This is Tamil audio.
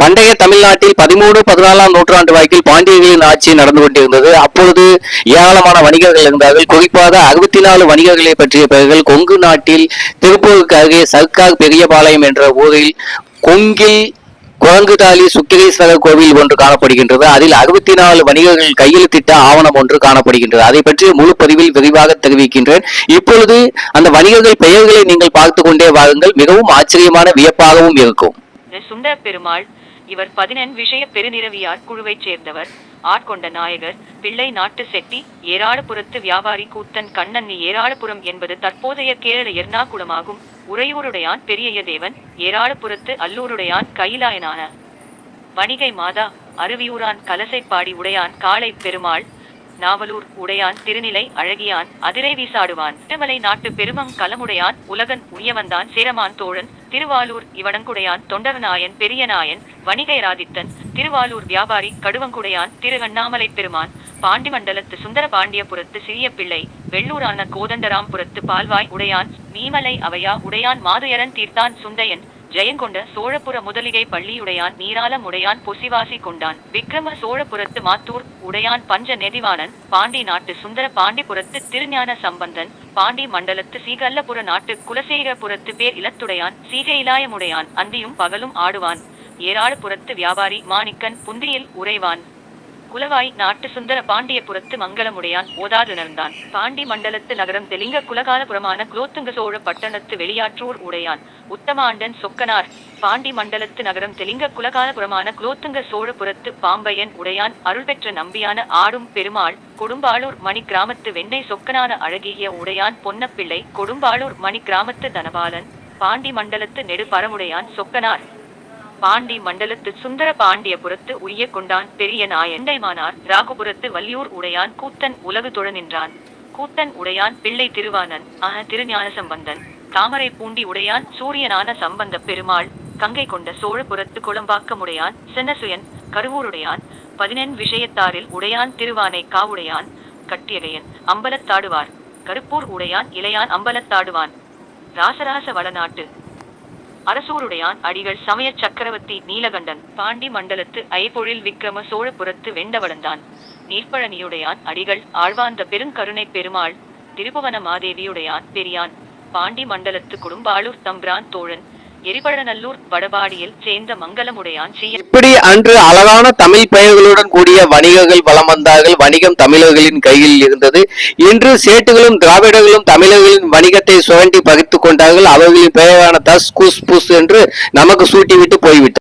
பண்டைய தமிழ்நாட்டில் பதிமூணு பதினாலாம் நூற்றாண்டு வாக்கில் பாண்டியர்களின் ஆட்சி நடந்து கொண்டிருந்தது. அப்பொழுது ஏராளமான வணிகர்கள் இருந்தார்கள். குறிப்பாக அறுபத்தி நாலு வணிகர்களை பற்றிய பெயர்கள் கொங்கு நாட்டில் திருப்பூருக்கு அருகே சர்க்கார் பெரியபாளையம் என்ற ஊரில் கொங்கில் குரங்குதாலி சுக்கிரீஸ்வரர் கோவில் ஒன்று காணப்படுகின்றது. அதில் அறுபத்தி நாலு வணிகர்கள் கையெழுத்திட்ட ஆவணம் ஒன்று காணப்படுகின்றது. அதை பற்றி முழு பதிவில் விரிவாக தெரிவிக்கின்றேன். இப்பொழுது அந்த வணிகர்கள் பெயர்களை நீங்கள் பார்த்து கொண்டே வாருங்கள். மிகவும் ஆச்சரியமான வியப்பாகவும் இருக்கும். சுந்தர பெருமாள் இவர் பதினெண் விஷய பெருநிறவியார் குழுவைச் சேர்ந்தவர். ஆட்கொண்ட நாயகர் பிள்ளை நாட்டு செட்டி ஏராளபுரத்து வியாபாரி கூத்தன் கண்ணன் ஏராளபுரம் என்பது தற்போதைய கேரள எர்ணாகுளமாகும். உறையூருடையான் பெரிய தேவன் ஏராளபுரத்து அல்லூருடையான் கைலாயனான. வணிகை மாதா அருவியூரான் கலசைப்பாடி உடையான் காளை பெருமாள் நாவலூர் உடையான் திருநிலை அழகியான் அதிரை வீசாடுவான். திருமலை நாட்டு பெருமம் கலமுடையான் உலகன் உயவந்தான் சேரமான் தோழன் திருவாலூர் இவடங்குடையான் தொண்டவநாயன் பெரியநாயன் வணிகைராதித்தன் திருவாலூர் வியாபாரி கடுவங்குடையான் திரு அண்ணாமலை பெருமான் பாண்டிமண்டலத்து சுந்தர பாண்டியபுரத்து சிறிய பிள்ளை வெள்ளூரான கோதண்டராம்புரத்து பால்வாய் உடையான் மீமலை அவையா உடையான் மாதுயரன் தீர்த்தான் சுந்தையன் ஜெயங்கொண்ட சோழபுர முதலிகை பள்ளியுடையான் நீராலம் உடையான் பொசிவாசி கொண்டான். விக்ரம சோழபுரத்து மாத்தூர் உடையான் பஞ்ச நெதிவாணன் பாண்டி நாட்டு சுந்தர பாண்டிபுரத்து திருஞான சம்பந்தன் பாண்டி மண்டலத்து சீகல்லபுர நாட்டு குலசேகரபுரத்து பேர் இலத்துடையான் சீகையிலாயமுடையான் அந்தியும் பகலும் ஆடுவான். ஏராளபுரத்து வியாபாரி மாணிக்கன் புந்தியில் உறைவான். குலவாய் நாட்டு சுந்தர பாண்டியபுரத்து மங்களமுடையான் ஓதாதுணர்ந்தான். பாண்டி மண்டலத்து நகரம் தெலிங்க குலகாலபுரமான குலோத்துங்க சோழ பட்டணத்து வெளியாற்றூர் உடையான். உத்தமாண்டன் சொக்கனார். பாண்டி மண்டலத்து நகரம் தெலிங்க குலகாலபுரமான குலோத்துங்க சோழபுரத்து பாம்பையன் உடையான். அருள் பெற்ற நம்பியான ஆடும் பெருமாள் கொடும்பாளூர் மணி கிராமத்து வெண்ணெய் சொக்கனான அழகிய உடையான். பொன்னப்பிள்ளை கொடும்பாளூர் மணி கிராமத்து தனபாலன். பாண்டி மண்டலத்து நெடுபரமுடையான் சொக்கனார். பாண்டி மண்டலத்து சுந்தர பாண்டியபுரத்து உய்ய கொண்டான் பெரிய நாயண்டைமானார் ராகுபுரத்து வல்லியூர் உடையான் கூத்தன் உலகு தொழ நின்றான். கூத்தன் உடையான் பிள்ளை திருவானன் ஆன திருஞான சம்பந்தன் தாமரை பூண்டி உடையான் சூரியனான சம்பந்த பெருமாள். கங்கை கொண்ட சோழபுரத்து குளம்பாக்கமுடையான் சென்னசுயன் கருவூருடையான் பதினெண் விஷயத்தாரில் உடையான் திருவானை காவுடையான் கட்டியகையன் அம்பலத்தாடுவார். கருப்பூர் உடையான் இளையான் அம்பலத்தாடுவான். ராசராச வளநாட்டு அரசூருடையான் அடிகள் சமய சக்கரவர்த்தி நீலகண்டன் பாண்டி மண்டலத்து ஐபொழில் விக்ரம சோழபுரத்து வெண்டவளந்தான். நீர்ப்பழனியுடையான் அடிகள் ஆழ்வார்ந்த பெருங்கருணை பெருமாள் திருபுவன மாதேவியுடையான் பெரியான் பாண்டி மண்டலத்து குடும்பாளூர் தம்பிரான் தோழன் எரிபழநல்லூர் வடபாடியில் சேர்ந்த மங்கலமுடையான் இப்படி அன்று அழகான தமிழ் பெயர்களுடன் கூடிய வணிகர்கள் வலம் வந்தார்கள். வணிகம் தமிழர்களின் கையில் இருந்தது. இன்று சேட்டுகளும் திராவிடர்களும் தமிழர்களின் வணிகத்தை சுரண்டி பகித்துக் கொண்டார்கள். அவர்களின் பெயரான தஸ் குஸ் புஸ் என்று நமக்கு சூட்டிவிட்டு போய்விட்டார்